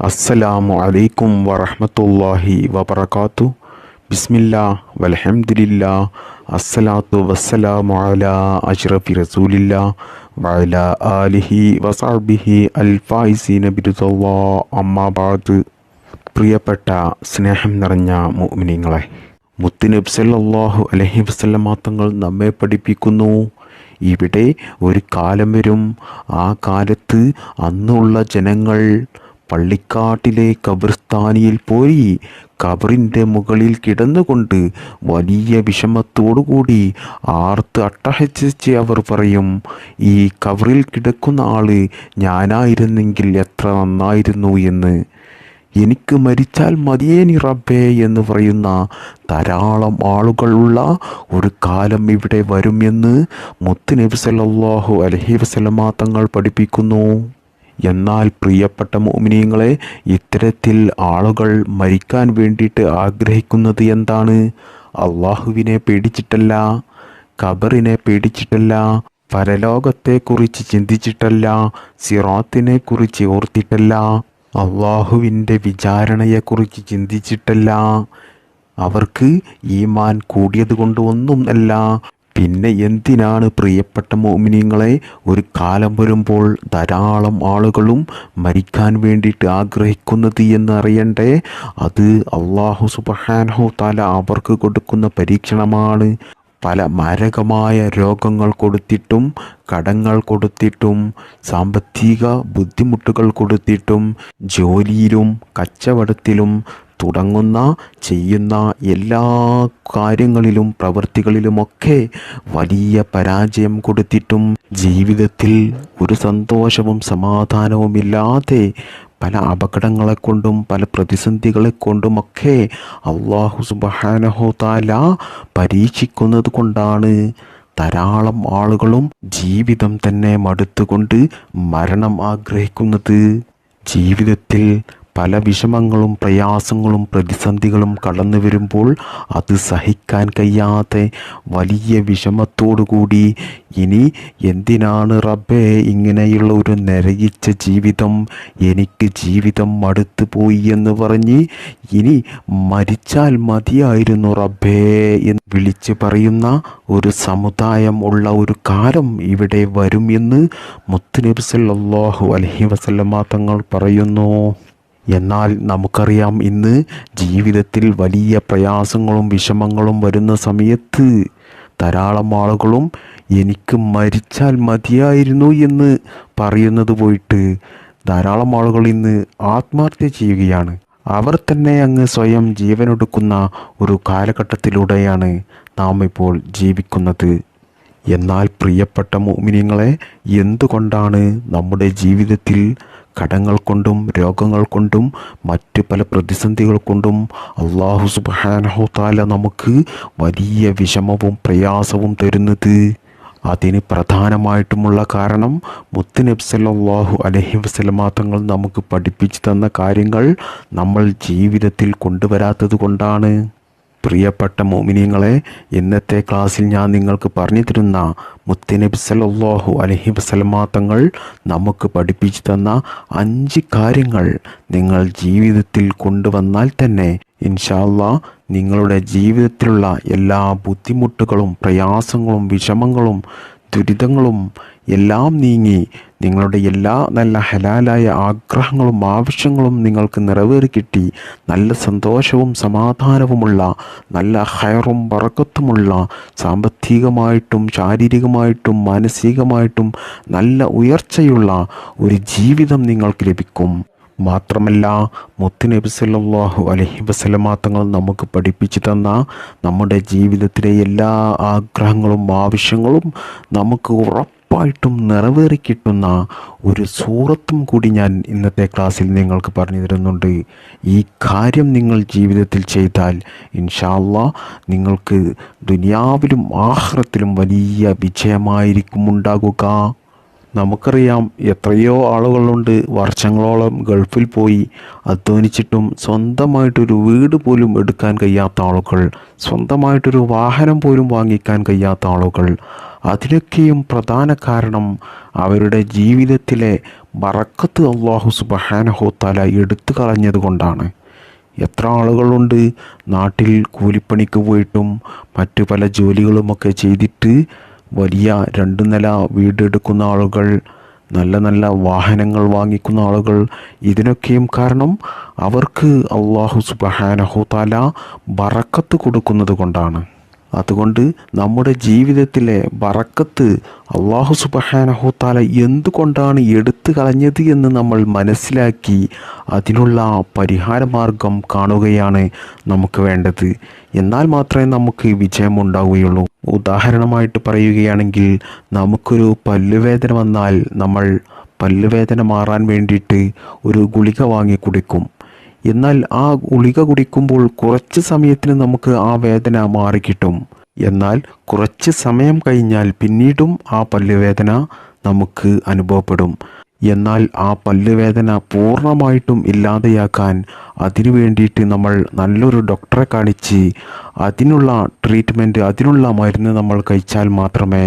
അസ്സലാമു അലൈക്കും വറഹ്മത്തുള്ളാഹി വബറകാത്തു. ബിസ്മില്ലാ വൽഹംദുലില്ലാ. അസ്സലാത്തു വസ്സലാമു അലാ അഷ്റഫി റസൂലില്ലാ. വഅല ആലിഹി വസഹ്ബിഹി അൽ ഫായിസീന ബിരുദല്ലാ. അമ്മാ ബാദ്. പ്രിയപ്പെട്ട സ്നേഹം നിറഞ്ഞ മുഅ്മിനീങ്ങളെ മുത്തുനബ് സല്ലല്ലാഹു അലൈഹി വസല്ലമ തങ്ങൾ നമ്മെ പഠിപ്പിക്കുന്നു. ഇവിടെ ഒരു കാലം വരും. ആ കാലത്ത് അന്നുള്ള ജനങ്ങൾ പള്ളിക്കാട്ടിലെ കബർസ്ഥാനിയിൽ പോയി കബറിന്റെ മുകളിൽ കിടന്നുകൊണ്ട് വലിയ വിഷമത്തോടുകൂടി ആർത്ത് അട്ടഹസിച്ച് അവർ പറയും ഈ കബറിൽ കിടക്കുന്ന ആൾ ഞാനായിരുന്നെങ്കിൽ എത്ര നന്നായിരുന്നു എന്ന്. എനിക്ക് മരിച്ചാൽ മതിയേനി റബ്ബേ എന്ന് പറയുന്ന ധാരാളം ആളുകളുള്ള ഒരു കാലം ഇവിടെ വരുമെന്ന് എന്ന് മുത്ത് നബി സല്ലല്ലാഹു അലൈഹി വസല്ലമ തങ്ങൾ പഠിപ്പിക്കുന്നു. എന്നാൽ പ്രിയപ്പെട്ട മോമിനിയങ്ങളെ ഇത്തരത്തിൽ ആളുകൾ മരിക്കാൻ വേണ്ടിയിട്ട് ആഗ്രഹിക്കുന്നത് എന്താണ്? അള്ളാഹുവിനെ പേടിച്ചിട്ടല്ല ഖബറിനെ പേടിച്ചിട്ടല്ല പരലോകത്തെക്കുറിച്ച് ചിന്തിച്ചിട്ടല്ല സിറാത്തിനെ കുറിച്ച് ഓർത്തിട്ടല്ല അള്ളാഹുവിന്റെ വിചാരണയെക്കുറിച്ച് ചിന്തിച്ചിട്ടല്ല. അവർക്ക് ഈമാൻ കൂടിയത് കൊണ്ട് ഒന്നും അല്ല. പിന്നെ എന്തിനാണ് പ്രിയപ്പെട്ട മോമിനിയങ്ങളെ? ഒരു കാലം വരുമ്പോൾ ധാരാളം ആളുകളും മരിക്കാൻ വേണ്ടിയിട്ട് ആഗ്രഹിക്കുന്നത് എന്നറിയണ്ടേ? അത് അള്ളാഹു സുബഹാനഹു താല അവർക്ക് കൊടുക്കുന്ന പരീക്ഷണമാണ്. പല മാരകമായ രോഗങ്ങൾ കൊടുത്തിട്ടും കടങ്ങൾ കൊടുത്തിട്ടും സാമ്പത്തിക ബുദ്ധിമുട്ടുകൾ കൊടുത്തിട്ടും ജോലിയിലും കച്ചവടത്തിലും തുടങ്ങുന്ന ചെയ്യുന്ന എല്ലാ കാര്യങ്ങളിലും പ്രവൃത്തികളിലുമൊക്കെ വലിയ പരാജയം കൊടുത്തിട്ടും ജീവിതത്തിൽ ഒരു സന്തോഷവും സമാധാനവും ഇല്ലാതെ പല അപകടങ്ങളെ കൊണ്ടും പല പ്രതിസന്ധികളെ കൊണ്ടുമൊക്കെ അള്ളാഹു സുബഹാനഹോ താല പരീക്ഷിക്കുന്നത് കൊണ്ടാണ് ധാരാളം ആളുകളും ജീവിതം തന്നെ മടുത്തുകൊണ്ട് മരണം ആഗ്രഹിക്കുന്നത്. ജീവിതത്തിൽ പല വിഷമങ്ങളും പ്രയാസങ്ങളും പ്രതിസന്ധികളും കടന്നു വരുമ്പോൾ അത് സഹിക്കാൻ കഴിയാതെ വലിയ വിഷമത്തോടുകൂടി ഇനി എന്തിനാണ് റബ്ബേ ഇങ്ങനെയുള്ള ഒരു നരകിച്ച ജീവിതം? എനിക്ക് ജീവിതം മടുത്തു പോയി എന്ന് പറഞ്ഞ് ഇനി മരിച്ചാൽ മതിയായിരുന്നു റബ്ബേ എന്ന് വിളിച്ചു പറയുന്ന ഒരു സമുദായം ഉള്ള ഒരു കാലം ഇവിടെ വരും എന്ന് മുത്തുനബി സല്ലല്ലാഹു അലൈഹി വസല്ലമ തങ്ങൾ പറയുന്നു. എന്നാൽ നമുക്കറിയാം ഇന്ന് ജീവിതത്തിൽ വലിയ പ്രയാസങ്ങളും വിഷമങ്ങളും വരുന്ന സമയത്ത് ധാരാളം ആളുകളും എനിക്ക് മരിച്ചാൽ മതിയായിരുന്നു എന്ന് പറയുന്നത് പോയിട്ട് ധാരാളം ആളുകൾ ഇന്ന് ആത്മഹത്യ ചെയ്യുകയാണ്. അവർ തന്നെ അങ്ങ് സ്വയം ജീവനൊടുക്കുന്ന ഒരു കാലഘട്ടത്തിലൂടെയാണ് നാം ഇപ്പോൾ ജീവിക്കുന്നത്. എന്നാൽ പ്രിയപ്പെട്ട മോമിനിയങ്ങളെ എന്തുകൊണ്ടാണ് നമ്മുടെ ജീവിതത്തിൽ കടങ്ങൾ കൊണ്ടും രോഗങ്ങൾ കൊണ്ടും മറ്റ് പല പ്രതിസന്ധികൾ കൊണ്ടും അള്ളാഹു സുബാനഹുത്താല നമുക്ക് വലിയ വിഷമവും പ്രയാസവും തരുന്നത്. അതിന് പ്രധാനമായിട്ടുമുള്ള കാരണം മുത്തുനബി അലഹി തങ്ങൾ നമുക്ക് പഠിപ്പിച്ചു തന്ന കാര്യങ്ങൾ നമ്മൾ ജീവിതത്തിൽ കൊണ്ടുവരാത്തത് കൊണ്ടാണ്. പ്രിയപ്പെട്ട മോമിനിയങ്ങളെ ഇന്നത്തെ ക്ലാസ്സിൽ ഞാൻ നിങ്ങൾക്ക് പറഞ്ഞു തരുന്ന മുത്തനബി സല്ലല്ലാഹു അലഹി വസല്ലമ തങ്ങൾ നമുക്ക് പഠിപ്പിച്ചു തന്ന അഞ്ച് കാര്യങ്ങൾ നിങ്ങൾ ജീവിതത്തിൽ കൊണ്ടുവന്നാൽ തന്നെ ഇൻഷാല്ല നിങ്ങളുടെ ജീവിതത്തിലുള്ള എല്ലാ ബുദ്ധിമുട്ടുകളും പ്രയാസങ്ങളും വിഷമങ്ങളും ദുരിതങ്ങളും എല്ലാം നീങ്ങി നിങ്ങളുടെ എല്ലാ നല്ല ഹലാലായ ആഗ്രഹങ്ങളും ആവശ്യങ്ങളും നിങ്ങൾക്ക് നിറവേറി കിട്ടി നല്ല സന്തോഷവും സമാധാനവുമുള്ള നല്ല ഹയറും വറക്കത്തുമുള്ള സാമ്പത്തികമായിട്ടും ശാരീരികമായിട്ടും മാനസികമായിട്ടും നല്ല ഉയർച്ചയുള്ള ഒരു ജീവിതം നിങ്ങൾക്ക് ലഭിക്കും. മാത്രമല്ല മുത്തുനബി സല്ലല്ലാഹു അലൈഹി വസല്ലമ തങ്ങൾ നമുക്ക് പഠിപ്പിച്ചു തന്ന നമ്മുടെ ജീവിതത്തിലെ എല്ലാ ആഗ്രഹങ്ങളും ആവശ്യങ്ങളും നമുക്ക് ഉറപ്പായിട്ടും നിറവേറി കിട്ടുന്ന ഒരു സൂറത്തും കൂടി ഞാൻ ഇന്നത്തെ ക്ലാസ്സിൽ നിങ്ങൾക്ക് പറഞ്ഞു തരുന്നുണ്ട്. ഈ കാര്യം നിങ്ങൾ ജീവിതത്തിൽ ചെയ്താൽ ഇൻഷാല്ല നിങ്ങൾക്ക് ദുനിയാവിലും ആഹ്റത്തിലും വലിയ വിജയമായിരിക്കും ഉണ്ടാകുക. നമുക്കറിയാം എത്രയോ ആളുകളുണ്ട് വർഷങ്ങളോളം ഗൾഫിൽ പോയി അധ്വാനിച്ചിട്ടും സ്വന്തമായിട്ടൊരു വീട് പോലും എടുക്കാൻ കഴിയാത്ത ആളുകൾ സ്വന്തമായിട്ടൊരു വാഹനം പോലും വാങ്ങിക്കാൻ കഴിയാത്ത ആളുകൾ. അതിനൊക്കെയും പ്രധാന കാരണം അവരുടെ ജീവിതത്തിലെ ബറക്കത്ത് അള്ളാഹു സുബഹാനഹോത്താല എടുത്തു കളഞ്ഞത് കൊണ്ടാണ്. എത്ര ആളുകളുണ്ട് നാട്ടിൽ കൂലിപ്പണിക്ക് പോയിട്ടും മറ്റു പല ജോലികളുമൊക്കെ ചെയ്തിട്ട് വലിയ രണ്ട് നില വീടെടുക്കുന്ന ആളുകൾ നല്ല നല്ല വാഹനങ്ങൾ വാങ്ങിക്കുന്ന ആളുകൾ ഇതിനൊക്കെയും കാരണം അവർക്ക് അള്ളാഹു സുബഹാനഹു താല ബറക്കത്ത് കൊടുക്കുന്നത് കൊണ്ടാണ്. അതുകൊണ്ട് നമ്മുടെ ജീവിതത്തിലെ ബറക്കത്ത് അള്ളാഹു സുബഹാനഹുത്താല എന്തുകൊണ്ടാണ് എടുത്തു കളഞ്ഞത് എന്ന് നമ്മൾ മനസ്സിലാക്കി അതിനുള്ള പരിഹാരമാർഗം കാണുകയാണ് നമുക്ക് വേണ്ടത്. എന്നാൽ മാത്രമേ നമുക്ക് വിജയമുണ്ടാവുകയുള്ളൂ. ഉദാഹരണമായിട്ട് പറയുകയാണെങ്കിൽ നമുക്കൊരു പല്ലുവേദന വന്നാൽ നമ്മൾ പല്ലുവേദന മാറാൻ വേണ്ടിയിട്ട് ഒരു ഗുളിക വാങ്ങി കുടിക്കും. എന്നാൽ ആ ഗുളിക കുടിക്കുമ്പോൾ കുറച്ച് സമയത്തിന് നമുക്ക് ആ വേദന മാറിക്കിട്ടും. എന്നാൽ കുറച്ച് സമയം കഴിഞ്ഞാൽ പിന്നീടും ആ പല്ലുവേദന നമുക്ക് അനുഭവപ്പെടും. എന്നാൽ ആ പല്ലുവേദന പൂർണമായിട്ടും ഇല്ലാതെയാക്കാൻ അതിനു വേണ്ടിയിട്ട് നമ്മൾ നല്ലൊരു ഡോക്ടറെ കാണിച്ച് അതിനുള്ള ട്രീറ്റ്മെന്റ് അതിനുള്ള മരുന്ന് നമ്മൾ കഴിച്ചാൽ മാത്രമേ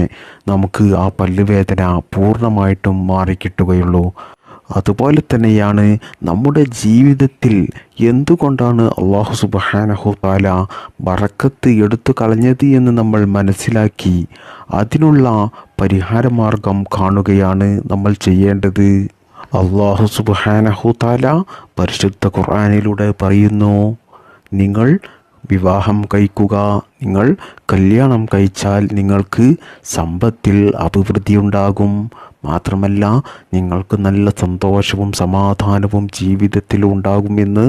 നമുക്ക് ആ പല്ലുവേദന പൂർണമായിട്ടും മാറിക്കിട്ടുകയുള്ളൂ. അതുപോലെ തന്നെയാണ് നമ്മുടെ ജീവിതത്തിൽ എന്തുകൊണ്ടാണ് അള്ളാഹു സുബഹാനഹു താല ബറക്കത്ത് എടുത്തു കളഞ്ഞത് എന്ന് നമ്മൾ മനസ്സിലാക്കി അതിനുള്ള പരിഹാരമാർഗം കാണുകയാണ് നമ്മൾ ചെയ്യേണ്ടത്. അള്ളാഹു സുബഹാനഹു താല പരിശുദ്ധ ഖുർആാനിലൂടെ പറയുന്നു നിങ്ങൾ വിവാഹം കഴിക്കുക. നിങ്ങൾ കല്യാണം കഴിച്ചാൽ നിങ്ങൾക്ക് സമ്പത്തിൽ അഭിവൃദ്ധി ഉണ്ടാകും മാത്രമല്ല നിങ്ങൾക്ക് നല്ല സന്തോഷവും സമാധാനവും ജീവിതത്തിൽ ഉണ്ടാകുമെന്ന്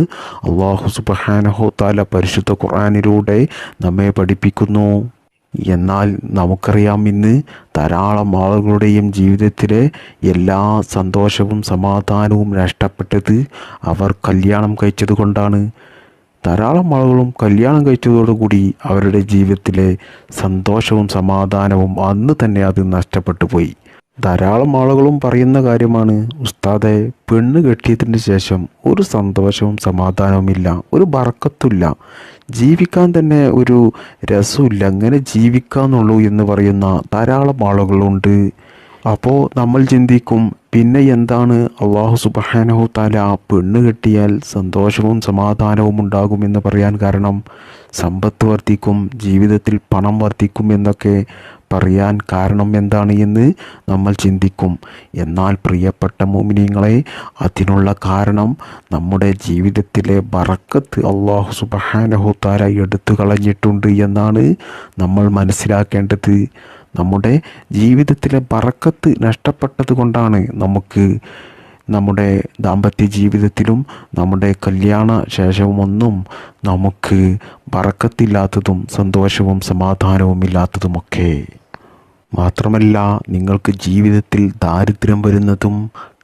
അള്ളാഹു സുബഹാനഹോ താല പരിശുദ്ധ ഖുറാനിലൂടെ നമ്മെ പഠിപ്പിക്കുന്നു. എന്നാൽ നമുക്കറിയാം ഇന്ന് ധാരാളം ആളുകളുടെയും ജീവിതത്തിലെ എല്ലാ സന്തോഷവും സമാധാനവും നഷ്ടപ്പെട്ടത് അവർ കല്യാണം കഴിച്ചത് കൊണ്ടാണ്. ധാരാളം ആളുകളും കല്യാണം കഴിച്ചതോടുകൂടി അവരുടെ ജീവിതത്തിലെ സന്തോഷവും സമാധാനവും അന്ന് തന്നെ അത് നഷ്ടപ്പെട്ടു പോയി. ധാരാളം ആളുകളും പറയുന്ന കാര്യമാണ്. ഉസ്താദെ പെണ്ണ് കെട്ടിയതിന് ശേഷം ഒരു സന്തോഷവും സമാധാനവുമില്ല ഒരു ബറക്കത്തുമില്ല ജീവിക്കാൻ തന്നെ ഒരു രസമില്ല അങ്ങനെ ജീവിക്കാന്നുള്ളൂ എന്ന് പറയുന്ന ധാരാളം ആളുകളുണ്ട്. അപ്പോൾ നമ്മൾ ചിന്തിക്കും പിന്നെ എന്താണ്? അള്ളാഹു സുബഹാനഹു താല പെണ്ണ് കെട്ടിയാൽ സന്തോഷവും സമാധാനവും ഉണ്ടാകുമെന്ന് പറയാൻ കാരണം സമ്പത്ത് വർദ്ധിക്കും ജീവിതത്തിൽ പണം വർദ്ധിക്കും എന്നൊക്കെ പറയാൻ കാരണം എന്താണ് എന്ന് നമ്മൾ ചിന്തിക്കും. എന്നാൽ പ്രിയപ്പെട്ട മോമിനിയങ്ങളെ അതിനുള്ള കാരണം നമ്മുടെ ജീവിതത്തിലെ ബറക്കത്ത് അള്ളാഹു സുബഹാനഹു താല എടുത്തു കളഞ്ഞിട്ടുണ്ട് എന്നാണ് നമ്മൾ മനസ്സിലാക്കേണ്ടത്. നമ്മുടെ ജീവിതത്തിലെ ബറക്കത്ത് നഷ്ടപ്പെട്ടത് കൊണ്ടാണ് നമുക്ക് നമ്മുടെ ദാമ്പത്യ ജീവിതത്തിലും നമ്മുടെ കല്യാണ ശേഷവുമൊന്നും നമുക്ക് പറക്കത്തില്ലാത്തതും സന്തോഷവും സമാധാനവും ഇല്ലാത്തതുമൊക്കെ. മാത്രമല്ല നിങ്ങൾക്ക് ജീവിതത്തിൽ ദാരിദ്ര്യം വരുന്നതും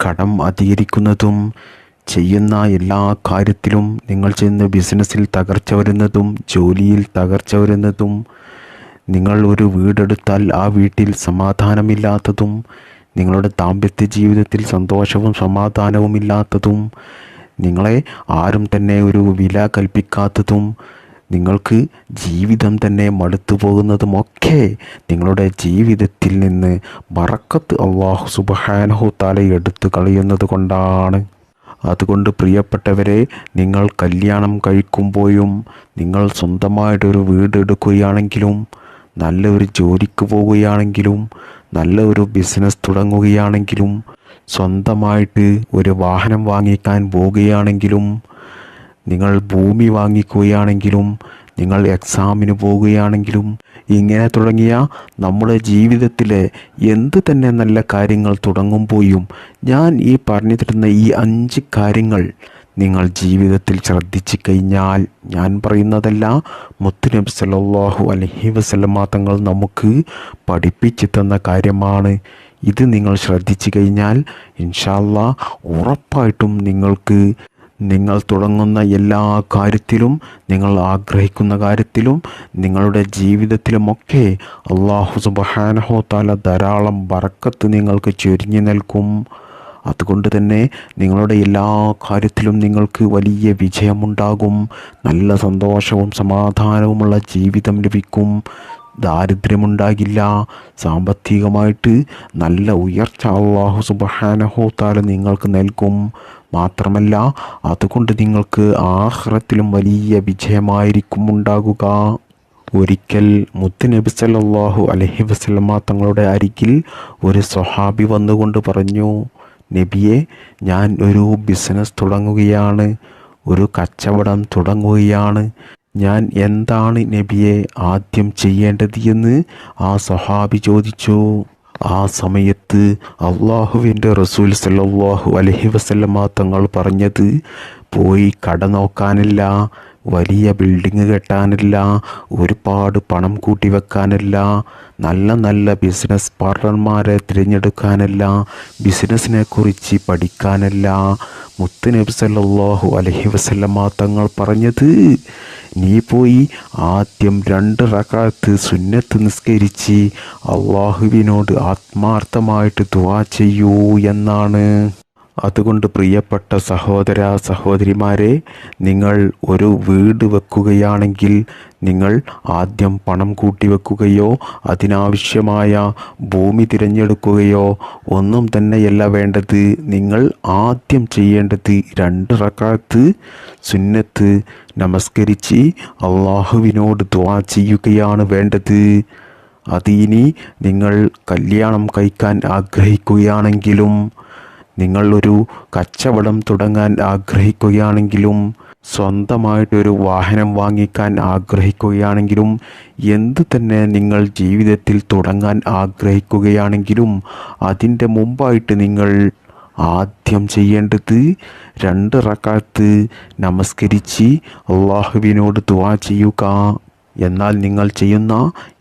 കടം അധികരിക്കുന്നതും ചെയ്യുന്ന എല്ലാ കാര്യത്തിലും നിങ്ങൾ ചെയ്യുന്ന ബിസിനസ്സിൽ തകർച്ച വരുന്നതും ജോലിയിൽ തകർച്ച വരുന്നതും നിങ്ങൾ ഒരു വീടെടുത്താൽ ആ വീട്ടിൽ സമാധാനമില്ലാത്തതും നിങ്ങളുടെ ദാമ്പത്യ ജീവിതത്തിൽ സന്തോഷവും സമാധാനവും ഇല്ലാത്തതും നിങ്ങളെ ആരും തന്നെ ഒരു വില കൽപ്പിക്കാത്തതും നിങ്ങൾക്ക് ജീവിതം തന്നെ മടുത്തു പോകുന്നതുമൊക്കെ നിങ്ങളുടെ ജീവിതത്തിൽ നിന്ന് ബറക്കത്ത് അള്ളാഹു സുബഹാനഹു താല എടുത്തു കളയുന്നത് കൊണ്ടാണ്. അതുകൊണ്ട് പ്രിയപ്പെട്ടവരെ നിങ്ങൾ കല്യാണം കഴിക്കുമ്പോഴും നിങ്ങൾ സ്വന്തമായിട്ടൊരു വീട് എടുക്കുകയാണെങ്കിലും നല്ലൊരു ജോലിക്ക് പോവുകയാണെങ്കിലും നല്ല ഒരു ബിസിനസ് തുടങ്ങുകയാണെങ്കിലും സ്വന്തമായിട്ട് ഒരു വാഹനം വാങ്ങിക്കാൻ പോവുകയാണെങ്കിലും നിങ്ങൾ ഭൂമി വാങ്ങിക്കുകയാണെങ്കിലും നിങ്ങൾ എക്സാമിന് പോവുകയാണെങ്കിലും ഇങ്ങനെ തുടങ്ങിയ നമ്മുടെ ജീവിതത്തിലെ എന്ത് തന്നെ നല്ല കാര്യങ്ങൾ തുടങ്ങുമ്പോഴും ഞാൻ ഈ പറഞ്ഞു തരുന്ന ഈ അഞ്ച് കാര്യങ്ങൾ നിങ്ങൾ ജീവിതത്തിൽ ശ്രദ്ധിച്ചു കഴിഞ്ഞാൽ ഞാൻ പറയുന്നതല്ല മുത്തുനബി സല്ലാഹു അലഹി വസ്ലമ തങ്ങൾ നമുക്ക് പഠിപ്പിച്ചു തന്ന കാര്യമാണ്. ഇത് നിങ്ങൾ ശ്രദ്ധിച്ചു കഴിഞ്ഞാൽ ഇൻഷാല്ല ഉറപ്പായിട്ടും നിങ്ങൾക്ക് നിങ്ങൾ തുടങ്ങുന്ന എല്ലാ കാര്യത്തിലും നിങ്ങൾ ആഗ്രഹിക്കുന്ന കാര്യത്തിലും നിങ്ങളുടെ ജീവിതത്തിലുമൊക്കെ അള്ളാഹു സുബഹാനഹോ താല ധാരാളം ബറക്കത്ത് നിങ്ങൾക്ക് ചൊരിഞ്ഞു നൽകും അതുകൊണ്ട് തന്നെ നിങ്ങളുടെ എല്ലാ കാര്യത്തിലും നിങ്ങൾക്ക് വലിയ വിജയമുണ്ടാകും. നല്ല സന്തോഷവും സമാധാനവുമുള്ള ജീവിതം ലഭിക്കും. ദാരിദ്ര്യമുണ്ടാകില്ല. സാമ്പത്തികമായിട്ട് നല്ല ഉയർച്ച അള്ളാഹു സുബഹാനഹോ താല നിങ്ങൾക്ക് നൽകും. മാത്രമല്ല അതുകൊണ്ട് നിങ്ങൾക്ക് ആഹ്റത്തിലും വലിയ വിജയമായിരിക്കും ഉണ്ടാകുക. ഒരിക്കൽ മുത്തുനബി സല്ലാഹു അലഹി വസല്ലമ തങ്ങളുടെ അരികിൽ ഒരു സ്വഹാബി വന്നുകൊണ്ട് പറഞ്ഞു നബിയെ ഞാൻ ഒരു ബിസിനസ് തുടങ്ങുകയാണ് ഒരു കച്ചവടം തുടങ്ങുകയാണ്. ഞാൻ എന്താണ് നബിയെ ആദ്യം ചെയ്യേണ്ടത് എന്ന് ആ സ്വഹാബി ചോദിച്ചു. ആ സമയത്ത് അള്ളാഹുവിന്റെ റസൂൽ സല്ലാഹു അലഹി വസല്ലമ തങ്ങൾ പറഞ്ഞത് പോയി കട നോക്കാനില്ല വലിയ ബിൽഡിങ് കെട്ടാനില്ല ഒരുപാട് പണം കൂട്ടി വെക്കാനില്ല നല്ല നല്ല ബിസിനസ് പാർട്ണർമാരെ തിരഞ്ഞെടുക്കാനല്ല ബിസിനസ്സിനെ കുറിച്ച് പഠിക്കാനല്ല. മുത്ത് നബി സല്ലല്ലാഹു അലൈഹി വസല്ലമ തങ്ങൾ പറഞ്ഞത് നീ പോയി ആദ്യം രണ്ട് റക്കാലത്ത് സുന്നത്ത് നിസ്കരിച്ച് അള്ളാഹുവിനോട് ആത്മാർത്ഥമായിട്ട് ദുവാ ചെയ്യൂ എന്നാണ്. അതുകൊണ്ട് പ്രിയപ്പെട്ട സഹോദര സഹോദരിമാരെ നിങ്ങൾ ഒരു വീട് വെക്കുകയാണെങ്കിൽ നിങ്ങൾ ആദ്യം പണം കൂട്ടി വെക്കുകയോ അതിനാവശ്യമായ ഭൂമി തിരഞ്ഞെടുക്കുകയോ ഒന്നും തന്നെയല്ല വേണ്ടത്. നിങ്ങൾ ആദ്യം ചെയ്യേണ്ടത് രണ്ട് റക്കാത്ത് സുന്നത്ത് നമസ്കരിച്ച് അള്ളാഹുവിനോട് ദ്വാ ചെയ്യുകയാണ് വേണ്ടത്. അതിനി നിങ്ങൾ കല്യാണം കഴിക്കാൻ ആഗ്രഹിക്കുകയാണെങ്കിലും നിങ്ങൾ ഒരു കച്ചവടം തുടങ്ങാൻ ആഗ്രഹിക്കുകയാണെങ്കിലും സ്വന്തമായിട്ടൊരു വാഹനം വാങ്ങിക്കാൻ ആഗ്രഹിക്കുകയാണെങ്കിലും എന്ത് തന്നെ നിങ്ങൾ ജീവിതത്തിൽ തുടങ്ങാൻ ആഗ്രഹിക്കുകയാണെങ്കിലും അതിന്റെ മുമ്പായിട്ട് നിങ്ങൾ ആദ്യം ചെയ്യേണ്ടത് രണ്ട് റക്കാത്ത് നമസ്കരിച്ച് അള്ളാഹുവിനോട് ദുവാ ചെയ്യുക. എന്നാൽ നിങ്ങൾ ചെയ്യുന്ന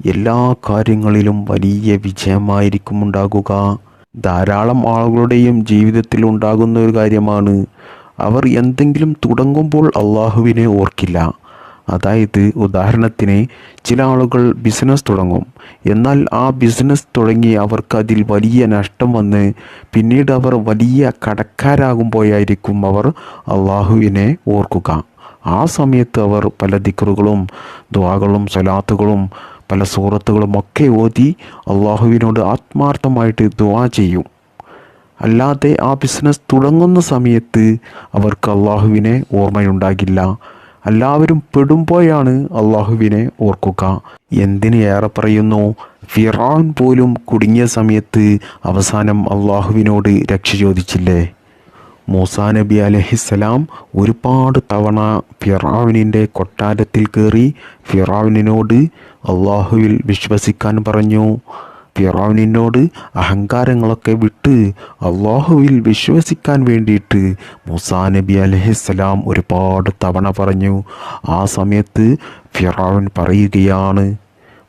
എല്ലാ കാര്യങ്ങളിലും വലിയ വിജയമായിരിക്കും ഉണ്ടാകുക. ധാരാളം ആളുകളുടെയും ജീവിതത്തിൽ ഉണ്ടാകുന്ന ഒരു കാര്യമാണ്. അവർ എന്തെങ്കിലും തുടങ്ങുമ്പോൾ അള്ളാഹുവിനെ ഓർക്കില്ല. അതായത് ഉദാഹരണത്തിന് ചില ആളുകൾ ബിസിനസ് തുടങ്ങും. എന്നാൽ ആ ബിസിനസ് തുടങ്ങി അവർക്ക് അതിൽ വലിയ നഷ്ടം വന്ന് പിന്നീട് അവർ വലിയ കടക്കാരാകുമ്പോഴായിരിക്കും അവർ അള്ളാഹുവിനെ ഓർക്കുക. ആ സമയത്ത് അവർ പല ദിക്കറുകളും ദ്വാകളും സലാത്തുകളും പല സൂറത്തുകളും ഒക്കെ ഓതി അള്ളാഹുവിനോട് ആത്മാർത്ഥമായിട്ട് ദുവാ ചെയ്യും. അല്ലാതെ ആ ബിസിനസ് തുടങ്ങുന്ന സമയത്ത് അവർക്ക് അള്ളാഹുവിനെ ഓർമ്മയുണ്ടാകില്ല. എല്ലാവരും പെടുമ്പോഴാണ് അള്ളാഹുവിനെ ഓർക്കുക. എന്തിന് ഏറെ പറയുന്നു? ഫിറാൻ പോലും കുടുങ്ങിയ സമയത്ത് അവസാനം അള്ളാഹുവിനോട് രക്ഷ ചോദിച്ചില്ലേ? മൂസാ നബി അലഹിസ്സലാം ഒരുപാട് തവണ ഫിറാവിനിന്റെ കൊട്ടാരത്തിൽ കയറി ഫിറാവിനോട് അള്ളാഹുവിൽ വിശ്വസിക്കാൻ പറഞ്ഞു. ഫിറോനിനോട് അഹങ്കാരങ്ങളൊക്കെ വിട്ട് അള്ളാഹുവിൽ വിശ്വസിക്കാൻ വേണ്ടിയിട്ട് മുസാ നബി അലഹിസ്സലാം ഒരുപാട് തവണ പറഞ്ഞു. ആ സമയത്ത് ഫിറോൻ പറയുകയാണ്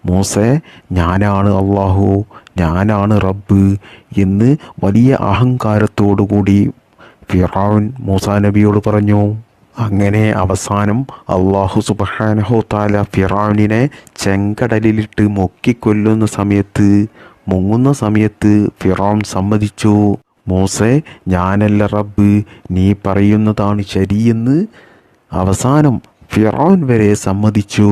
മൂസെ ഞാനാണ് അള്ളാഹു ഞാനാണ് റബ്ബ് എന്ന് വലിയ അഹങ്കാരത്തോടു കൂടി ഫിറാവുൻ മൂസാ നബിയോട് പറഞ്ഞു. അങ്ങനെ അവസാനം അള്ളാഹു സുബഹാനഹോ താല ഫിറാനിനെ ചെങ്കടലിലിട്ട് മുക്കിക്കൊല്ലുന്ന സമയത്ത് മുങ്ങുന്ന സമയത്ത് ഫിറോൺ സമ്മതിച്ചു. മൂസെ ഞാനല്ല റബ്ബ് നീ പറയുന്നതാണ് ശരിയെന്ന് അവസാനം ഫിറോൻ വരെ സമ്മതിച്ചു.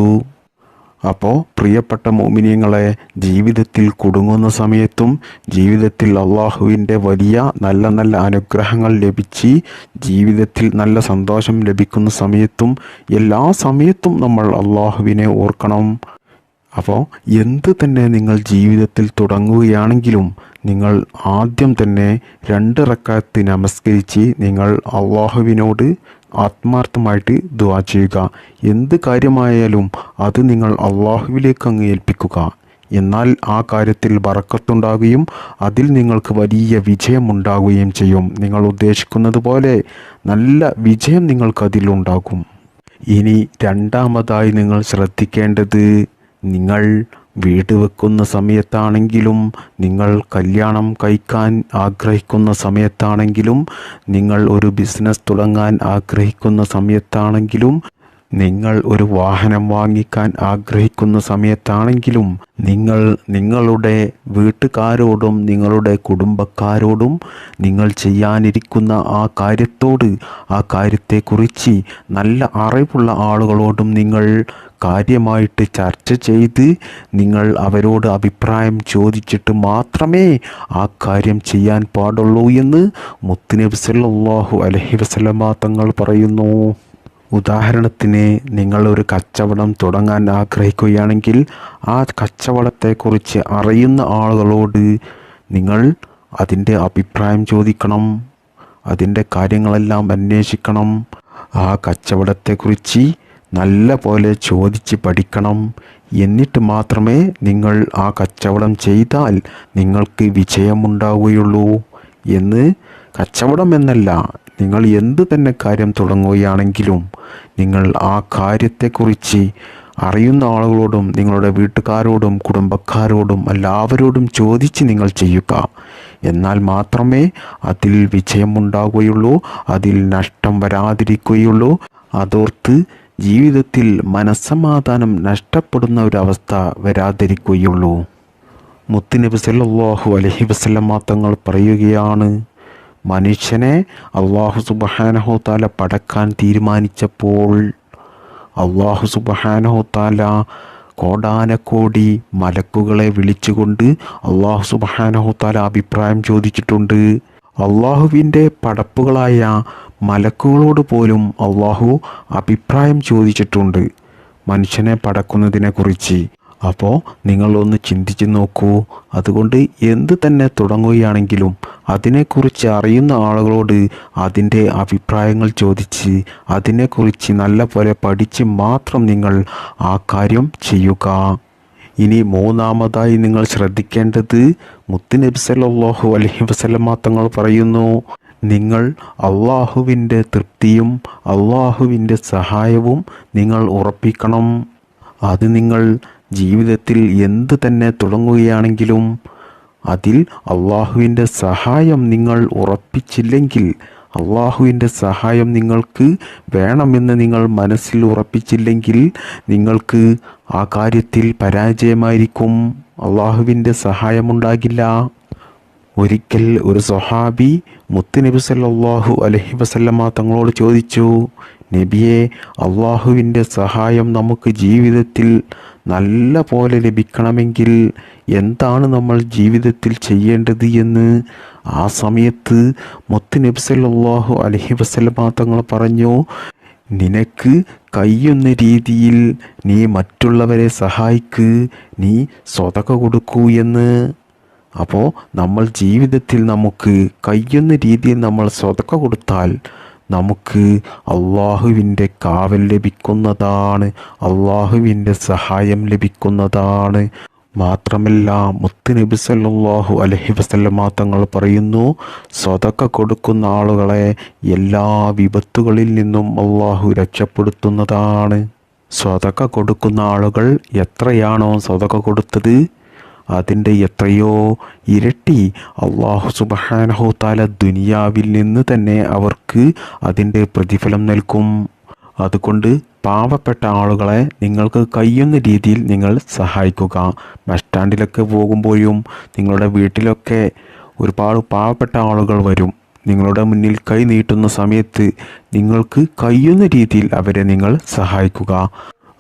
അപ്പോൾ പ്രിയപ്പെട്ട മോമിനിയങ്ങളെ ജീവിതത്തിൽ കുടുങ്ങുന്ന സമയത്തും ജീവിതത്തിൽ അള്ളാഹുവിന്റെ വലിയ നല്ല നല്ല അനുഗ്രഹങ്ങൾ ലഭിച്ച് ജീവിതത്തിൽ നല്ല സന്തോഷം ലഭിക്കുന്ന സമയത്തും എല്ലാ സമയത്തും നമ്മൾ അള്ളാഹുവിനെ ഓർക്കണം. അപ്പോൾ എന്ത് തന്നെ നിങ്ങൾ ജീവിതത്തിൽ തുടങ്ങുകയാണെങ്കിലും നിങ്ങൾ ആദ്യം തന്നെ രണ്ട് റക്കാത്ത് നമസ്കരിച്ച് നിങ്ങൾ അള്ളാഹുവിനോട് ആത്മാർത്ഥമായിട്ട് ദുവാ ചെയ്യുക. എന്ത് കാര്യമായാലും അത് നിങ്ങൾ അള്ളാഹുവിലേക്ക് അങ്ങ് ഏൽപ്പിക്കുക. എന്നാൽ ആ കാര്യത്തിൽ വറക്കത്തുണ്ടാകുകയും അതിൽ നിങ്ങൾക്ക് വലിയ വിജയമുണ്ടാകുകയും ചെയ്യും. നിങ്ങൾ ഉദ്ദേശിക്കുന്നത് പോലെ നല്ല വിജയം നിങ്ങൾക്കതിലുണ്ടാകും ഇനി രണ്ടാമതായി നിങ്ങൾ ശ്രദ്ധിക്കേണ്ടത് നിങ്ങൾ വീട് വെക്കുന്ന സമയത്താണെങ്കിലും നിങ്ങൾ കല്യാണം കഴിക്കാൻ ആഗ്രഹിക്കുന്ന സമയത്താണെങ്കിലും നിങ്ങൾ ഒരു ബിസിനസ് തുടങ്ങാൻ ആഗ്രഹിക്കുന്ന സമയത്താണെങ്കിലും നിങ്ങൾ ഒരു വാഹനം വാങ്ങിക്കാൻ ആഗ്രഹിക്കുന്ന സമയത്താണെങ്കിലും നിങ്ങൾ നിങ്ങളുടെ വീട്ടുകാരോടും നിങ്ങളുടെ കുടുംബക്കാരോടും നിങ്ങൾ ചെയ്യാനിരിക്കുന്ന ആ കാര്യത്തോട് ആ കാര്യത്തെക്കുറിച്ച് നല്ല അറിവുള്ള ആളുകളോടും നിങ്ങൾ കാര്യമായിട്ട് ചർച്ച ചെയ്ത് നിങ്ങൾ അവരോട് അഭിപ്രായം ചോദിച്ചിട്ട് മാത്രമേ ആ കാര്യം ചെയ്യാൻ പാടുള്ളൂ എന്ന് മുത്തുനബി സല്ലാഹു അലഹി വസല്ലമ തങ്ങൾ പറയുന്നു. ഉദാഹരണത്തിന് നിങ്ങൾ ഒരു കച്ചവടം തുടങ്ങാൻ ആഗ്രഹിക്കുകയാണെങ്കിൽ ആ കച്ചവടത്തെക്കുറിച്ച് അറിയുന്ന ആളുകളോട് നിങ്ങൾ അതിന്റെ അഭിപ്രായം ചോദിക്കണം അതിന്റെ കാര്യങ്ങളെല്ലാം അന്വേഷിക്കണം. ആ കച്ചവടത്തെക്കുറിച്ച് നല്ല പോലെ ചോദിച്ച് പഠിക്കണം. എന്നിട്ട് മാത്രമേ നിങ്ങൾ ആ കച്ചവടം ചെയ്താൽ നിങ്ങൾക്ക് വിജയമുണ്ടാവുകയുള്ളൂ എന്ന് കച്ചവടം എന്നല്ല നിങ്ങൾ എന്ത് തന്നെ കാര്യം തുടങ്ങുകയാണെങ്കിലും നിങ്ങൾ ആ കാര്യത്തെക്കുറിച്ച് അറിയുന്ന ആളുകളോടും നിങ്ങളുടെ വീട്ടുകാരോടും കുടുംബക്കാരോടും എല്ലാവരോടും ചോദിച്ച് നിങ്ങൾ ചെയ്യുക. എന്നാൽ മാത്രമേ അതിൽ വിജയമുണ്ടാകുകയുള്ളൂ അതിൽ നഷ്ടം വരാതിരിക്കുകയുള്ളൂ. അതോർത്ത് ജീവിതത്തിൽ മനസ്സമാധാനം നഷ്ടപ്പെടുന്ന ഒരവസ്ഥ വരാതിരിക്കുകയുള്ളൂ. മുത്തുനബി സല്ലാഹു അലഹി വസല്ലമ തങ്ങൾ പറയുകയാണ് മനുഷ്യനെ അള്ളാഹു സുബ്ഹാനഹു താല പടക്കാൻ തീരുമാനിച്ചപ്പോൾ അള്ളാഹു സുബ്ഹാനഹു താല കോടാനക്കോടി മലക്കുകളെ വിളിച്ചുകൊണ്ട് അള്ളാഹു സുബ്ഹാനഹു താല അഭിപ്രായം ചോദിച്ചിട്ടുണ്ട്. അള്ളാഹുവിന്റെ പടപ്പുകളായ മലക്കുകളോട് പോലും അള്ളാഹു അഭിപ്രായം ചോദിച്ചിട്ടുണ്ട്. മനുഷ്യനെ പടക്കുന്നതിനെക്കുറിച്ച് അപ്പോൾ നിങ്ങളൊന്ന് ചിന്തിച്ച് നോക്കൂ. അതുകൊണ്ട് എന്ത് തന്നെ തുടങ്ങുകയാണെങ്കിലും അതിനെക്കുറിച്ച് അറിയുന്ന ആളുകളോട് അതിന്റെ അഭിപ്രായങ്ങൾ ചോദിച്ച് അതിനെക്കുറിച്ച് നല്ല പോലെ പഠിച്ച് മാത്രം നിങ്ങൾ ആ കാര്യം ചെയ്യുക. ഇനി മൂന്നാമതായി നിങ്ങൾ ശ്രദ്ധിക്കേണ്ടത് മുത്തുനബി സല്ലല്ലാഹു അലൈഹി വസല്ലമ തങ്ങൾ പറയുന്നു നിങ്ങൾ അള്ളാഹുവിന്റെ തൃപ്തിയും അള്ളാഹുവിന്റെ സഹായവും നിങ്ങൾ ഉറപ്പിക്കണം. അത് നിങ്ങൾ ജീവിതത്തിൽ എന്ത് തന്നെ തുടങ്ങുകയാണെങ്കിലും അതിൽ അള്ളാഹുവിന്റെ സഹായം നിങ്ങൾ ഉറപ്പിച്ചില്ലെങ്കിൽ അള്ളാഹുവിന്റെ സഹായം നിങ്ങൾക്ക് വേണമെന്ന് നിങ്ങൾ മനസ്സിൽ ഉറപ്പിച്ചില്ലെങ്കിൽ നിങ്ങൾക്ക് ആ കാര്യത്തിൽ പരാജയമായിരിക്കും. അള്ളാഹുവിന്റെ സഹായമുണ്ടാകില്ല ഒരിക്കൽ ഒരു സ്വഹാബി മുത്തുനബി സല്ലാഹു അലഹി വസല്ലമ തങ്ങളോട് ചോദിച്ചു നബിയെ അള്ളാഹുവിന്റെ സഹായം നമുക്ക് ജീവിതത്തിൽ നല്ല പോലെ ലഭിക്കണമെങ്കിൽ എന്താണ് നമ്മൾ ജീവിതത്തിൽ ചെയ്യേണ്ടത് എന്ന്? ആ സമയത്ത് മുത്തുനബി സല്ലാഹു അലഹി വസല്ലമ തങ്ങൾ പറഞ്ഞു നിനക്ക് കയ്യുന്ന രീതിയിൽ നീ മറ്റുള്ളവരെ സഹായിക്ക് നീ സ്വതക കൊടുക്കൂ എന്ന്. അപ്പോൾ നമ്മൾ ജീവിതത്തിൽ നമുക്ക് കയ്യുന്ന രീതിയിൽ നമ്മൾ സ്വതക്ക കൊടുത്താൽ നമുക്ക് അള്ളാഹുവിന്റെ കാവൽ ലഭിക്കുന്നതാണ് അള്ളാഹുവിന്റെ സഹായം ലഭിക്കുന്നതാണ്. മാത്രമല്ല മുത്തുനബി സല്ലാഹു അലഹി വസല്ലമ തങ്ങൾ പറയുന്നു സ്വതക്ക കൊടുക്കുന്ന ആളുകളെ എല്ലാ വിപത്തുകളിൽ നിന്നും അള്ളാഹു രക്ഷപ്പെടുത്തുന്നതാണ്. സ്വതക്ക കൊടുക്കുന്ന ആളുകൾ എത്രയാണോ സ്വതക്ക കൊടുത്തത്? അതിന്റെ എത്രയോ ഇരട്ടി അള്ളാഹു സുബഹാനഹു താല ദുനിയാവിൽ നിന്ന് തന്നെ അവർക്ക് അതിന്റെ പ്രതിഫലം നൽകും. അതുകൊണ്ട് പാവപ്പെട്ട ആളുകളെ നിങ്ങൾക്ക് കഴിയുന്ന രീതിയിൽ നിങ്ങൾ സഹായിക്കുക. ബസ് സ്റ്റാൻഡിലൊക്കെ പോകുമ്പോഴും നിങ്ങളുടെ വീട്ടിലൊക്കെ ഒരുപാട് പാവപ്പെട്ട ആളുകൾ വരും. നിങ്ങളുടെ മുന്നിൽ കൈ നീട്ടുന്ന സമയത്ത് നിങ്ങൾക്ക് കഴിയുന്ന രീതിയിൽ അവരെ നിങ്ങൾ സഹായിക്കുക.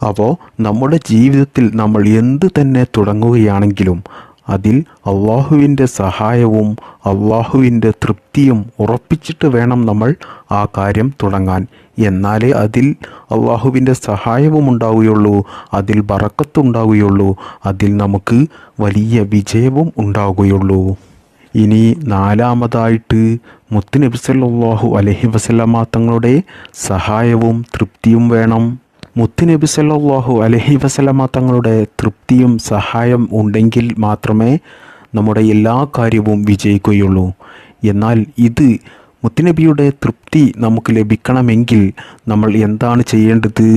അപ്പോൾ നമ്മുടെ ജീവിതത്തിൽ നമ്മൾ എന്ത് തന്നെ തുടങ്ങുകയാണെങ്കിലും അതിൽ അള്ളാഹുവിന്റെ സഹായവും അള്ളാഹുവിന്റെ തൃപ്തിയും ഉറപ്പിച്ചിട്ട് വേണം നമ്മൾ ആ കാര്യം തുടങ്ങാൻ. എന്നാലേ അതിൽ അള്ളാഹുവിന്റെ സഹായവും ഉണ്ടാവുകയുള്ളൂ അതിൽ ബറക്കത്തുണ്ടാവുകയുള്ളൂ അതിൽ നമുക്ക് വലിയ വിജയവും ഉണ്ടാവുകയുള്ളൂ. ഇനി നാലാമതായിട്ട് മുത്തുനബി അലഹി അലൈഹി വസല്ലമ തങ്ങളുടെ സഹായവും തൃപ്തിയും വേണം. മുത്തുനബി സല്ലാഹു അലഹി വസല്ലമ തങ്ങളുടെ തൃപ്തിയും സഹായം ഉണ്ടെങ്കിൽ മാത്രമേ നമ്മുടെ എല്ലാ കാര്യവും വിജയിക്കുകയുള്ളൂ. എന്നാൽ ഇത് മുത്തുനബിയുടെ തൃപ്തി നമുക്ക് ലഭിക്കണമെങ്കിൽ നമ്മൾ എന്താണ് ചെയ്യേണ്ടത്?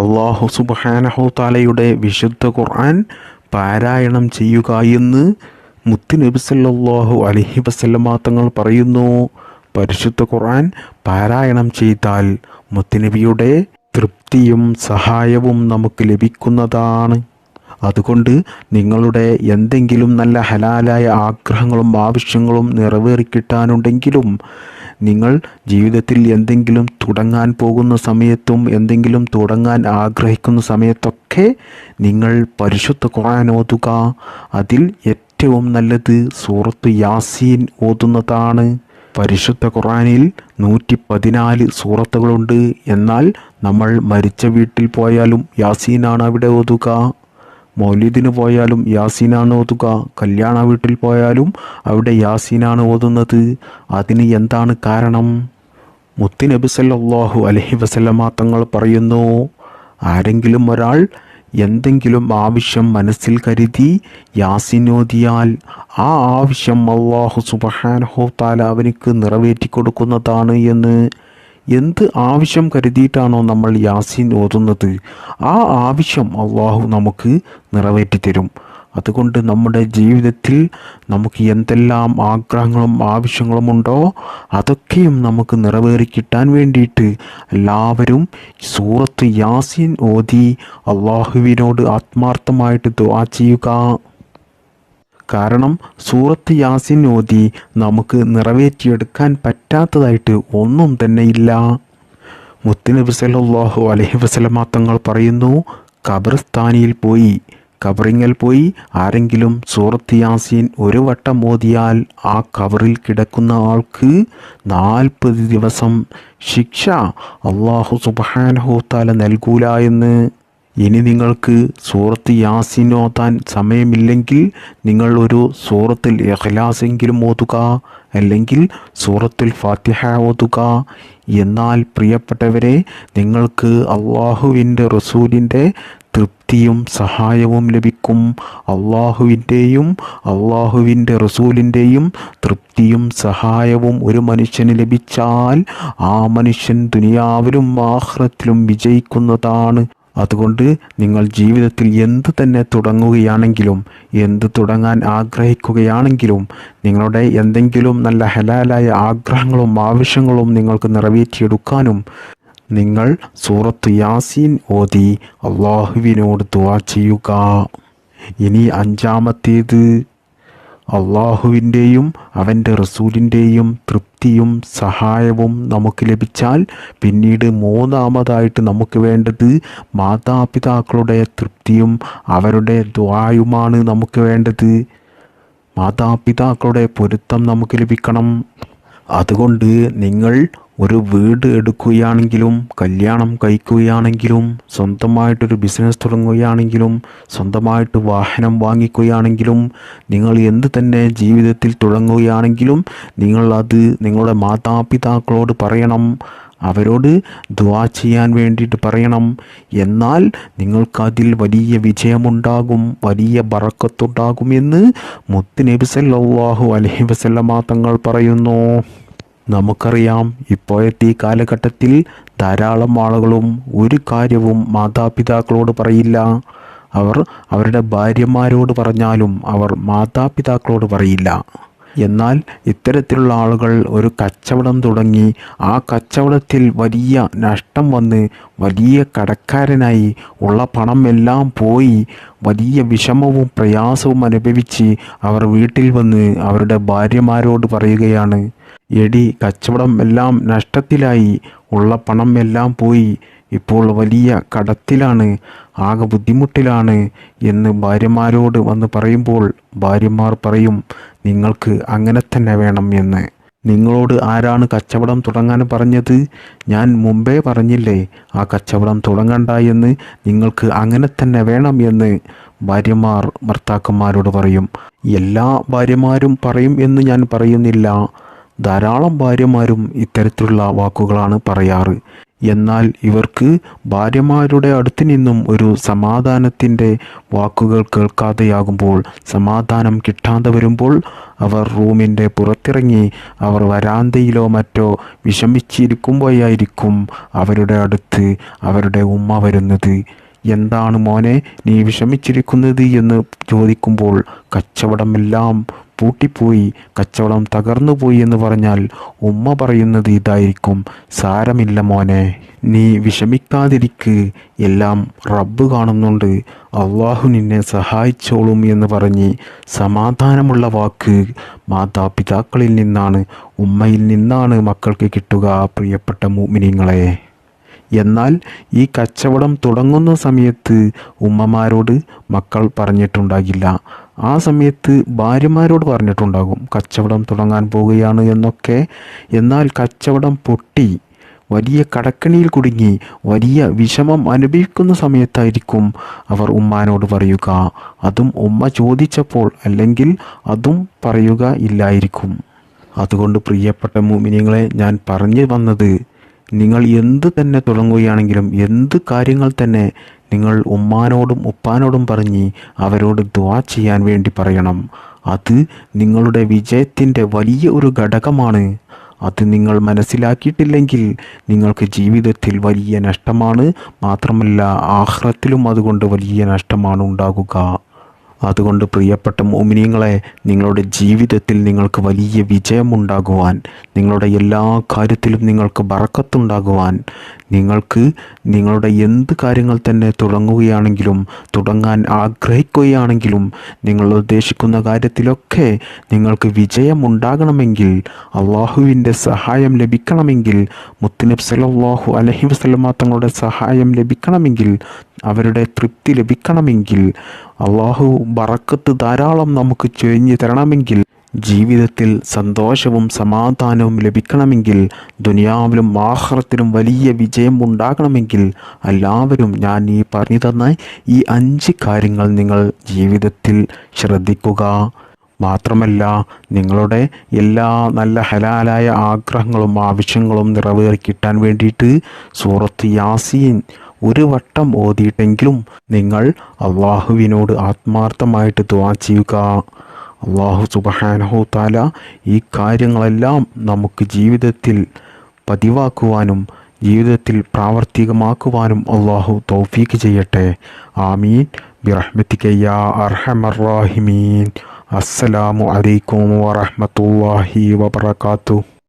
അള്ളാഹു സുബ്ഹാനഹു താലയുടെ വിശുദ്ധ ഖുർആൻ പാരായണം ചെയ്യുക എന്ന് മുത്തുനബി സല്ലല്ലാഹു അലൈഹി വസല്ലമ തങ്ങൾ പറയുന്നു. പരിശുദ്ധ ഖുർആൻ പാരായണം ചെയ്താൽ മുത്തുനബിയുടെ തൃപ്തിയും സഹായവും നമുക്ക് ലഭിക്കുന്നതാണ്. അതുകൊണ്ട് നിങ്ങളുടെ എന്തെങ്കിലും നല്ല ഹലാലായ ആഗ്രഹങ്ങളും ആവശ്യങ്ങളും നിറവേറിക്കിട്ടാനുണ്ടെങ്കിലും നിങ്ങൾ ജീവിതത്തിൽ എന്തെങ്കിലും തുടങ്ങാൻ പോകുന്ന സമയത്തും എന്തെങ്കിലും തുടങ്ങാൻ ആഗ്രഹിക്കുന്ന സമയത്തൊക്കെ നിങ്ങൾ പരിശുദ്ധ ഖുർആൻ ഓതുക. അതിൽ ഏറ്റവും നല്ലത് സൂറത്ത് യാസീൻ ഓതുന്നതാണ്. പരിശുദ്ധ ഖുറാനിൽ നൂറ്റി പതിനാല് സൂറത്തുകളുണ്ട്. എന്നാൽ നമ്മൾ മരിച്ച വീട്ടിൽ പോയാലും യാസീനാണ് അവിടെ ഓതുക. മൗലിദിന് പോയാലും യാസീനാണ് ഓതുക. കല്യാണ വീട്ടിൽ പോയാലും അവിടെ യാസീനാണ് ഓതുന്നത്. അതിന് എന്താണ് കാരണം? മുത്തുനബി സല്ലല്ലാഹു അലൈഹി വസല്ലമ തങ്ങൾ പറയുന്നു ആരെങ്കിലും ഒരാൾ എന്തെങ്കിലും ആവശ്യം മനസ്സിൽ കരുതി യാസിനോദിയാൽ ആ ആവശ്യം അള്ളാഹു സുബഹാനഹു താല അവനിക്ക് നിറവേറ്റി കൊടുക്കുന്നതാണ് എന്ന് എന്ത് ആവശ്യം കരുതിയിട്ടാണോ നമ്മൾ യാസിൻ ഓതുന്നത് ആ ആവശ്യം അള്ളാഹു നമുക്ക് നിറവേറ്റി തരും അതുകൊണ്ട് നമ്മുടെ ജീവിതത്തിൽ നമുക്ക് എന്തെല്ലാം ആഗ്രഹങ്ങളും ആവശ്യങ്ങളും ഉണ്ടോ അതൊക്കെയും നമുക്ക് നിറവേറി കിട്ടാൻ വേണ്ടിയിട്ട് എല്ലാവരും സൂറത്ത് യാസീൻ ഓതി അള്ളാഹുവിനോട് ആത്മാർത്ഥമായിട്ട് ദുആ ചെയ്യുക. കാരണം സൂറത്ത് യാസിൻ ഓതി നമുക്ക് നിറവേറ്റിയെടുക്കാൻ പറ്റാത്തതായിട്ട് ഒന്നും തന്നെ ഇല്ല. മുത്തുനബി അലൈഹി വസല്ലമ തങ്ങൾ പറയുന്നു ഖബർസ്ഥാനിയിൽ പോയി ഖബറിങ്ങൽ പോയി. ആരെങ്കിലും സൂറത്ത് യാസീൻ ഒരു വട്ടം ഓതിയാൽ ആ കവറിൽ കിടക്കുന്ന ആൾക്ക് നാൽപ്പത് ദിവസം ശിക്ഷ അള്ളാഹു സുബ്ഹാനഹു തആല നൽകൂല എന്ന്. ഇനി നിങ്ങൾക്ക് സൂറത്ത് യാസീൻ ഓതാൻ സമയമില്ലെങ്കിൽ നിങ്ങൾ ഒരു സൂറത്തിൽ എഹ്ലാസെങ്കിലും ഓതുക അല്ലെങ്കിൽ സൂറത്തിൽ ഫാത്തിഹ ഓതുക. എന്നാൽ പ്രിയപ്പെട്ടവരെ നിങ്ങൾക്ക് അള്ളാഹുവിന്റെ റസൂലിന്റെ തൃപ്തിയും സഹായവും ലഭിക്കും. അള്ളാഹുവിന്റെയും അള്ളാഹുവിന്റെ റസൂലിന്റെയും തൃപ്തിയും സഹായവും ഒരു മനുഷ്യന് ലഭിച്ചാൽ ആ മനുഷ്യൻ ദുനിയാവിലും ആഹ്റത്തിലും വിജയിക്കുന്നതാണ്. അതുകൊണ്ട് നിങ്ങൾ ജീവിതത്തിൽ എന്ത് തന്നെ തുടങ്ങുകയാണെങ്കിലും എന്ത് തുടങ്ങാൻ ആഗ്രഹിക്കുകയാണെങ്കിലും നിങ്ങളുടെ എന്തെങ്കിലും നല്ല ഹലാലായ ആഗ്രഹങ്ങളും ആവശ്യങ്ങളും നിങ്ങൾക്ക് നിറവേറ്റിയെടുക്കാനും നിങ്ങൾ സൂറത്ത് യാസീൻ ഓതി അള്ളാഹുവിനോട് ദുവാ ചെയ്യുക. ഇനി അഞ്ചാമത്തേത് അള്ളാഹുവിന്റെയും അവന്റെ റസൂലിന്റെയും തൃപ്തിയും സഹായവും നമുക്ക് ലഭിച്ചാൽ പിന്നീട് മൂന്നാമതായിട്ട് നമുക്ക് വേണ്ടത് മാതാപിതാക്കളുടെ തൃപ്തിയും അവരുടെ ദ്വായുമാണ് നമുക്ക് വേണ്ടത്. മാതാപിതാക്കളുടെ പൊരുത്തം നമുക്ക് ലഭിക്കണം. അതുകൊണ്ട് നിങ്ങൾ ഒരു വീട് എടുക്കുകയാണെങ്കിലും കല്യാണം കഴിക്കുകയാണെങ്കിലും സ്വന്തമായിട്ടൊരു ബിസിനസ് തുടങ്ങുകയാണെങ്കിലും സ്വന്തമായിട്ട് വാഹനം വാങ്ങിക്കുകയാണെങ്കിലും നിങ്ങൾ എന്ത് തന്നെ ജീവിതത്തിൽ തുടങ്ങുകയാണെങ്കിലും നിങ്ങൾ അത് നിങ്ങളുടെ മാതാപിതാക്കളോട് പറയണം. അവരോട് ദ്വാ ചെയ്യാൻ വേണ്ടിയിട്ട് പറയണം. എന്നാൽ നിങ്ങൾക്കതിൽ വലിയ വിജയമുണ്ടാകും വലിയ ബറക്കത്തുണ്ടാകുമെന്ന് മുത്ത് നബി സല്ലാഹു അലഹി വസല്ലമ തങ്ങൾ പറയുന്നു. നമുക്കറിയാം ഇപ്പോഴത്തെ ഈ കാലഘട്ടത്തിൽ ധാരാളം ആളുകളും ഒരു കാര്യവും മാതാപിതാക്കളോട് പറയില്ല. അവർ അവരുടെ ഭാര്യമാരോട് പറഞ്ഞാലും അവർ മാതാപിതാക്കളോട് പറയില്ല. എന്നാൽ ഇത്തരത്തിലുള്ള ആളുകൾ ഒരു കച്ചവടം തുടങ്ങി ആ കച്ചവടത്തിൽ വലിയ നഷ്ടം വന്ന് വലിയ കടക്കാരനായി ഉള്ള പണം എല്ലാം പോയി വലിയ വിഷമവും പ്രയാസവും അനുഭവിച്ച് അവർ വീട്ടിൽ വന്ന് അവരുടെ ഭാര്യമാരോട് പറയുകയാണ് എടി കച്ചവടം എല്ലാം നഷ്ടത്തിലായി ഉള്ള പണം എല്ലാം പോയി ഇപ്പോൾ വലിയ കടത്തിലാണ് ആകെ ബുദ്ധിമുട്ടിലാണ് എന്ന് ഭാര്യമാരോട് വന്ന് പറയുമ്പോൾ ഭാര്യമാർ പറയും നിങ്ങൾക്ക് അങ്ങനെ തന്നെ വേണം എന്ന്. നിങ്ങളോട് ആരാണ് കച്ചവടം തുടങ്ങാൻ പറഞ്ഞത്? ഞാൻ മുമ്പേ പറഞ്ഞില്ലേ ആ കച്ചവടം തുടങ്ങണ്ട എന്ന്. നിങ്ങൾക്ക് അങ്ങനെ തന്നെ വേണം എന്ന്. ഭാര്യമാർ ഭർത്താക്കന്മാരോട് പറയും എല്ലാ ഭാര്യമാരും പറയും എന്ന് ഞാൻ പറയുന്നില്ല. ധാരാളം ഭാര്യമാരും ഇത്തരത്തിലുള്ള വാക്കുകളാണ് പറയാറ്. എന്നാൽ ഇവർക്ക് ഭാര്യമാരുടെ അടുത്ത് നിന്നും ഒരു സമാധാനത്തിന്റെ വാക്കുകൾ കേൾക്കാതെയാകുമ്പോൾ സമാധാനം കിട്ടാതെ വരുമ്പോൾ അവർ റൂമിന്റെ പുറത്തിറങ്ങി അവർ വരാന്തയിലോ മറ്റോ വിഷമിച്ചിരിക്കുമ്പോഴായിരിക്കും അവരുടെ അടുത്ത് അവരുടെ ഉമ്മ വരുന്നത്. എന്താണ് മോനെ നീ വിഷമിച്ചിരിക്കുന്നത്? എന്ന് ചോദിക്കുമ്പോൾ കച്ചവടമെല്ലാം പൂട്ടിപ്പോയി കച്ചവടം തകർന്നുപോയി എന്ന് പറഞ്ഞാൽ ഉമ്മ പറയുന്നത് ഇതായിരിക്കും. സാരമില്ല മോനെ നീ വിഷമിക്കാതിരിക്ക്. എല്ലാം റബ്ബ് കാണുന്നുണ്ട്. അള്ളാഹു നിന്നെ സഹായിച്ചോളും എന്ന് പറഞ്ഞ് സമാധാനമുള്ള വാക്ക് മാതാപിതാക്കളിൽ നിന്നാണ് ഉമ്മയിൽ നിന്നാണ് മക്കൾക്ക് കിട്ടുക പ്രിയപ്പെട്ട മൂമിനിങ്ങളെ എന്നാൽ ഈ കച്ചവടം തുടങ്ങുന്ന സമയത്ത് ഉമ്മമാരോട് മക്കൾ പറഞ്ഞിട്ടുണ്ടാകില്ല. ആ സമയത്ത് ഭാര്യമാരോട് പറഞ്ഞിട്ടുണ്ടാകും കച്ചവടം തുടങ്ങാൻ പോവുകയാണ് എന്നൊക്കെ. എന്നാൽ കച്ചവടം പൊട്ടി വലിയ കടക്കണിയിൽ കുടുങ്ങി വലിയ വിഷമം അനുഭവിക്കുന്ന സമയത്തായിരിക്കും അവർ ഉമ്മാനോട് പറയുക. അതും ഉമ്മ ചോദിച്ചപ്പോൾ അല്ലെങ്കിൽ അതും പറയുക ഇല്ലായിരിക്കും. അതുകൊണ്ട് പ്രിയപ്പെട്ട മുമിനിങ്ങളെ ഞാൻ പറഞ്ഞു വന്നത് നിങ്ങൾ എന്ത് തന്നെ തുടങ്ങുകയാണെങ്കിലും എന്ത് കാര്യങ്ങൾ തന്നെ നിങ്ങൾ ഉമ്മാനോടും ഉപ്പാനോടും പറഞ്ഞ് അവരോട് ദ്വാ ചെയ്യാൻ വേണ്ടി പറയണം. അത് നിങ്ങളുടെ വിജയത്തിന്റെ വലിയ ഒരു ഘടകമാണ്. അത് നിങ്ങൾ മനസ്സിലാക്കിയിട്ടില്ലെങ്കിൽ നിങ്ങൾക്ക് ജീവിതത്തിൽ വലിയ നഷ്ടമാണ്. മാത്രമല്ല ആഹ്റത്തിലും അതുകൊണ്ട് വലിയ നഷ്ടമാണ് ഉണ്ടാകുക. അതുകൊണ്ട് പ്രിയപ്പെട്ട മോമിനിയങ്ങളെ നിങ്ങളുടെ ജീവിതത്തിൽ നിങ്ങൾക്ക് വലിയ വിജയമുണ്ടാകുവാൻ നിങ്ങളുടെ എല്ലാ കാര്യത്തിലും നിങ്ങൾക്ക് ബറക്കത്തുണ്ടാകുവാൻ നിങ്ങൾക്ക് നിങ്ങളുടെ എന്ത് കാര്യങ്ങൾ തന്നെ തുടങ്ങുകയാണെങ്കിലും തുടങ്ങാൻ ആഗ്രഹിക്കുകയാണെങ്കിലും നിങ്ങൾ ഉദ്ദേശിക്കുന്ന കാര്യത്തിലൊക്കെ നിങ്ങൾക്ക് വിജയമുണ്ടാകണമെങ്കിൽ അള്ളാഹുവിന്റെ സഹായം ലഭിക്കണമെങ്കിൽ മുത്തുനബ് സലാഹു അലഹി വസ്ലമ തങ്ങളുടെ സഹായം ലഭിക്കണമെങ്കിൽ അവരുടെ തൃപ്തി ലഭിക്കണമെങ്കിൽ അള്ളാഹു ബറക്കത്ത് ധാരാളം നമുക്ക് ചൊരിഞ്ഞു തരണമെങ്കിൽ ജീവിതത്തിൽ സന്തോഷവും സമാധാനവും ലഭിക്കണമെങ്കിൽ ദുനിയാവിലും ആഹ്റത്തിലും വലിയ വിജയം ഉണ്ടാകണമെങ്കിൽ എല്ലാവരും ഞാൻ ഈ പറഞ്ഞു തന്ന ഈ അഞ്ച് കാര്യങ്ങൾ നിങ്ങൾ ജീവിതത്തിൽ ശ്രദ്ധിക്കുക. മാത്രമല്ല നിങ്ങളുടെ എല്ലാ നല്ല ഹലാലായ ആഗ്രഹങ്ങളും ആവശ്യങ്ങളും നിറവേറി കിട്ടാൻ വേണ്ടിയിട്ട് സൂറത്ത് യാസീൻ ഒരു വട്ടം ഓതിയിട്ടെങ്കിലും നിങ്ങൾ അള്ളാഹുവിനോട് ആത്മാർത്ഥമായിട്ട് ദ്വാ ചെയ്യുക. അള്ളാഹു സുബഹാനഹു താല ഈ കാര്യങ്ങളെല്ലാം നമുക്ക് ജീവിതത്തിൽ പതിവാക്കുവാനും ജീവിതത്തിൽ പ്രാവർത്തികമാക്കുവാനും അള്ളാഹു തൗഫീക്ക് ചെയ്യട്ടെ. ആമീൻ. ബിറഹ്മത്തിക്കയ്യ അർഹമറാഹിമീൻ അസ്സലാമു അലൈക്കും വറഹമത്തല്ലാഹി വബർക്കാത്തു